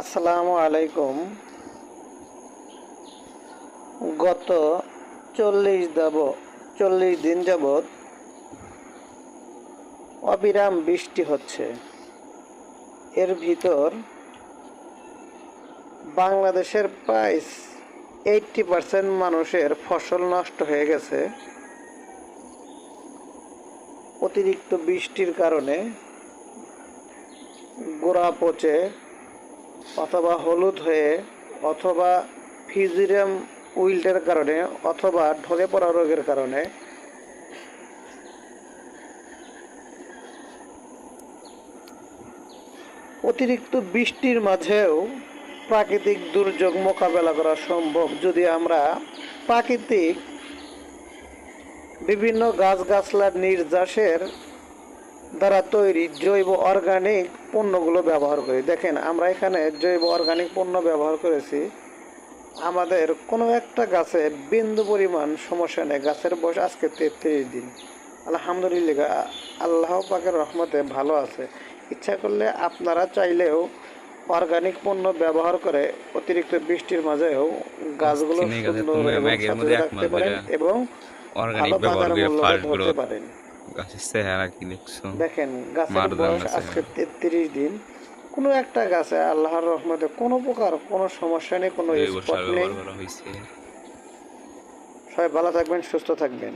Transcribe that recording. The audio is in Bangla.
আসসালামু আলাইকুম। গত চল্লিশ দাব চল্লিশ দিন যাবৎ অবিরাম বৃষ্টি হচ্ছে। এর ভিতর বাংলাদেশের প্রায় এইটটি পার্সেন্ট মানুষের ফসল নষ্ট হয়ে গেছে। অতিরিক্ত বৃষ্টির কারণে গোড়া পচে অথবা হলুদ হয়ে অথবা ফিজিরিয়াম উইল্টের কারণে অথবা ঢলে পড়া রোগের কারণে। অতিরিক্ত বৃষ্টির মাঝেও প্রাকৃতিক দুর্যোগ মোকাবেলা করা সম্ভব। যদি আমরা প্রাকৃতিক বিভিন্ন গাছগাছলার নির্যাসের দ্বারা তৈরি জৈব অর্গানিক পণ্যগুলো ব্যবহার করি। দেখেন আমরা এখানে জৈব অর্গানিক পণ্য ব্যবহার করেছি। আমাদের কোনো একটা গাছে বিন্দু পরিমাণ সমস্যা নেই। গাছের বয়স আজকে তেত্রিশ দিন। আলহামদুলিল্লাহ আল্লাহ পাকের রহমতে ভালো আছে। ইচ্ছা করলে আপনারা চাইলেও অর্গানিক পণ্য ব্যবহার করে অতিরিক্ত বৃষ্টির মাঝেও গাছগুলো সুন্দর এবং রাখতে পারেন ভালো বাজার মূল্য ধরতে পারেন। গাছের চেহারা কি দেখছ? দেখেন গাছের বয়স আজকে তেত্রিশ দিন। কোনো একটা গাছে আল্লাহর রহমতে কোনো প্রকার কোনো সমস্যা নেই কোনো স্পট নেই। সবাই ভালো থাকবেন সুস্থ থাকবেন।